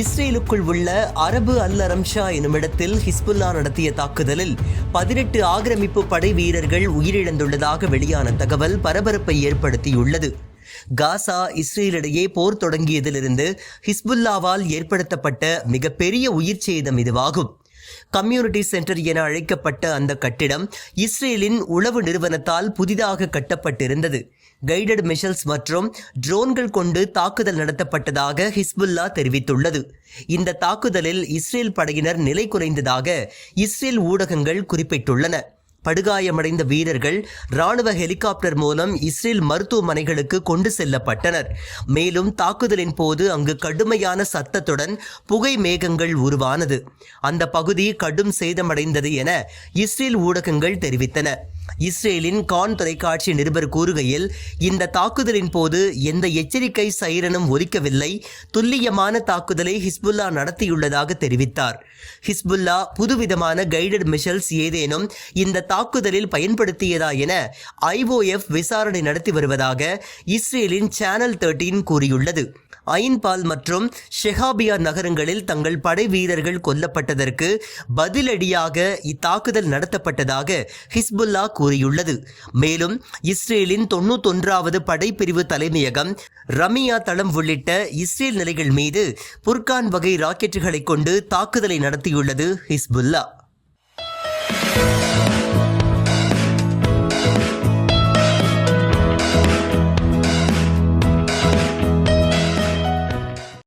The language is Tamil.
இஸ்ரேலுக்குள் உள்ள அரபு அல் அரம்ஷா எனுமிடத்தில் ஹிஸ்புல்லா நடத்திய தாக்குதலில் பதினெட்டு ஆக்கிரமிப்பு படை வீரர்கள் உயிரிழந்துள்ளதாக வெளியான தகவல் பரபரப்பை ஏற்படுத்தியுள்ளது. காசா இஸ்ரேலிடையே போர் தொடங்கியதிலிருந்து ஹிஸ்புல்லாவால் ஏற்படுத்தப்பட்ட மிகப்பெரிய உயிர் சேதம் இதுவாகும். கம்யூனிட்டி சென்டர் என அழைக்கப்பட்ட அந்த கட்டிடம் இஸ்ரேலின் உளவு நிறுவனத்தால் புதிதாக கட்டப்பட்டிருந்தது. கைடட் மிஷல்ஸ் மற்றும் ட்ரோன்கள் கொண்டு தாக்குதல் நடத்தப்பட்டதாக ஹிஸ்புல்லா தெரிவித்துள்ளது. இந்த தாக்குதலில் இஸ்ரேல் படையினர் நிலை குறைந்ததாக இஸ்ரேல் ஊடகங்கள் குறிப்பிட்டுள்ளன. படுகாயமடைந்த வீரர்கள் ராணுவ ஹெலிகாப்டர் மூலம் இஸ்ரேல் மருத்துவமனைகளுக்கு கொண்டு செல்லப்பட்டனர். மேலும் தாக்குதலின் போது அங்கு கடுமையான சத்தத்துடன் புகை மேகங்கள் உருவானது. அந்த பகுதி கடும் சேதமடைந்தது என இஸ்ரேல் ஊடகங்கள் தெரிவித்தன. இஸ்ரேலின் கான் தொலைக்காட்சி நிருபர் கூறுகையில் இந்த தாக்குதலின் போது எந்த எச்சரிக்கை சைரனும் ஒலிக்கவில்லை. துல்லியமான தாக்குதலை ஹிஸ்புல்லா நடத்தியுள்ளதாக தெரிவித்தார். ஹிஸ்புல்லா புதுவிதமான கைடட் மிஷல்ஸ் ஏதேனும் இந்த தாக்குதலில் பயன்படுத்தியதா என ஐஓஎஃப் விசாரணை நடத்தி வருவதாக இஸ்ரேலின் சேனல் தேர்ட்டீன் கூறியுள்ளது. ஐன்பால் மற்றும் ஷெஹாபியா நகரங்களில் தங்கள் படை வீரர்கள் கொல்லப்பட்டதற்கு பதிலடியாக இத்தாக்குதல் நடத்தப்பட்டதாக ஹிஸ்புல்லா கூறியுள்ளது. மேலும் இஸ்ரேலின் தொன்னூத்தொன்றாவது படைப்பிரிவு தலைமையகம் ரமியா தளம் உள்ளிட்ட இஸ்ரேல் நிலைகள் மீது புர்கான் வகை ராக்கெட்டுகளை கொண்டு தாக்குதலை நடத்தியுள்ளது ஹிஸ்புல்லா